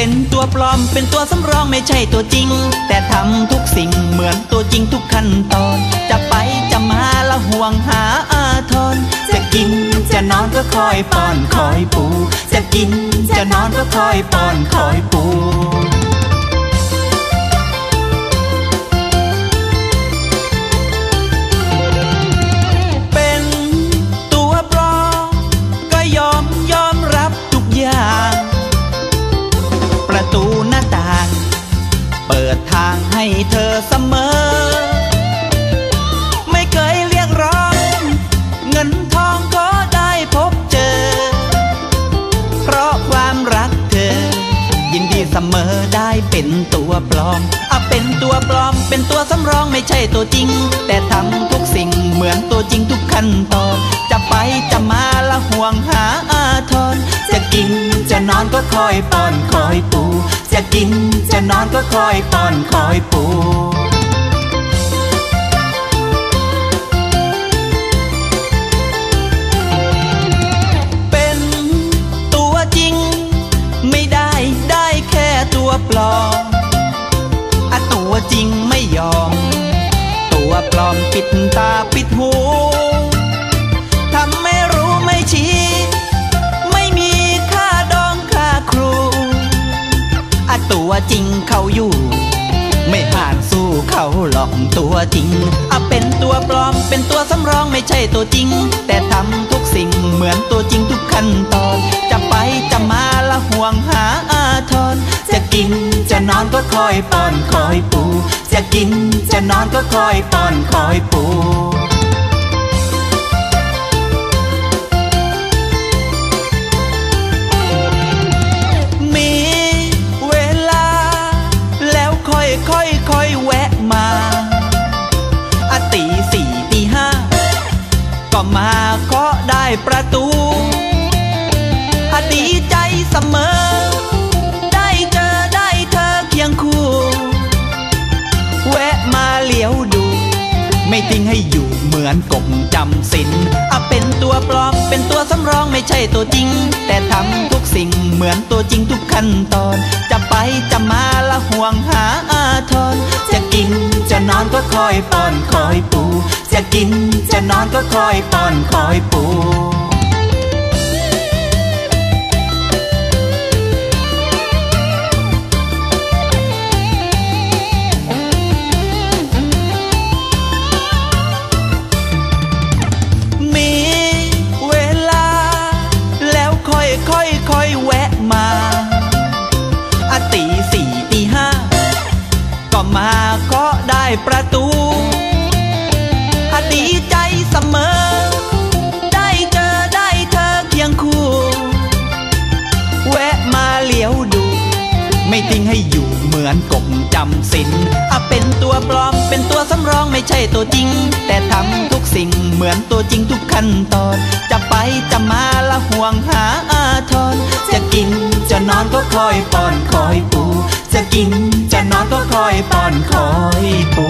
เป็นตัวปลอมเป็นตัวสำรองไม่ใช่ตัวจริง แต่ทำทุกสิ่งเหมือนตัวจริงทุกขั้นตอน จะไปจะมาละห่วงหาอาทรจะกินจะนอนก็คอยป้อนคอยปู จะกินจะนอนก็คอยป้อนคอยปู ให้เธอเสมอ ไม่เคยเรียกร้อง เงินทองก็ได้พบเจอ เพราะความรักเธอ ยินดีเสมอได้เป็นตัวปลอมอะเป็นตัวปลอม เป็นตัวสำรองไม่ใช่ตัวจริง แต่ทำทุกสิ่งเหมือนตัวจริงทุกขั้นตอนจะไปจะมาละห่วงหาอาทรจะกินจะนอนก็คอยป้อนคอยปู จะกินจะนอนก็คอยป้อนคอยปู จริงเขาอยู่ ไม่ห่านสู้เขาหลอกตัวจริงอะเป็นตัวปลอมเป็นตัวสำรองไม่ใช่ตัวจริง แต่ทำทุกสิ่งเหมือนตัวจริงทุกขั้นตอน จะไปจะมาละห่วงหาอาทรจะกินจะนอนก็คอยป้อนคอยปู จะกินจะนอนก็คอยป้อนคอยปู ก็มาเคาะได้ประตูอดีใจเสมอ ได้เจอได้เธอเคียงคู่ แวะมาเลี้ยวดู ไม่ทิ้งให้อยู่เหมือนกบจำสินอะเป็นตัวปลอมเป็นตัวสำรองไม่ใช่ตัวจริง แต่ทำทุกสิ่งเหมือนตัวจริงทุกขั้นตอน จะไปจะมาละห่วงหาอาทรจะกินจะนอนก็คอยป้อนคอยปู จะกินจะนอนก็คอยป้อนคอยปูมีเวลาแล้วค่อยค่อยค่อยแวะมาตีสี่ตีห้าก็มาก็ได้ประตู ดีใจเสมอ ได้เจอได้เธอเคียงคู่ แวะมาเลี้ยวดู ไม่ทิ้งให้อยู่เหมือนกบจำสินอะเป็นตัวปลอมเป็นตัวสำรองไม่ใช่ตัวจริง แต่ทำทุกสิ่งเหมือนตัวจริงทุกขั้นตอน จะไปจะมาละห่วงหาอาทรจะกินจะนอนก็คอยป้อนคอยปูจะกินจะนอนก็คอยป้อนคอยปู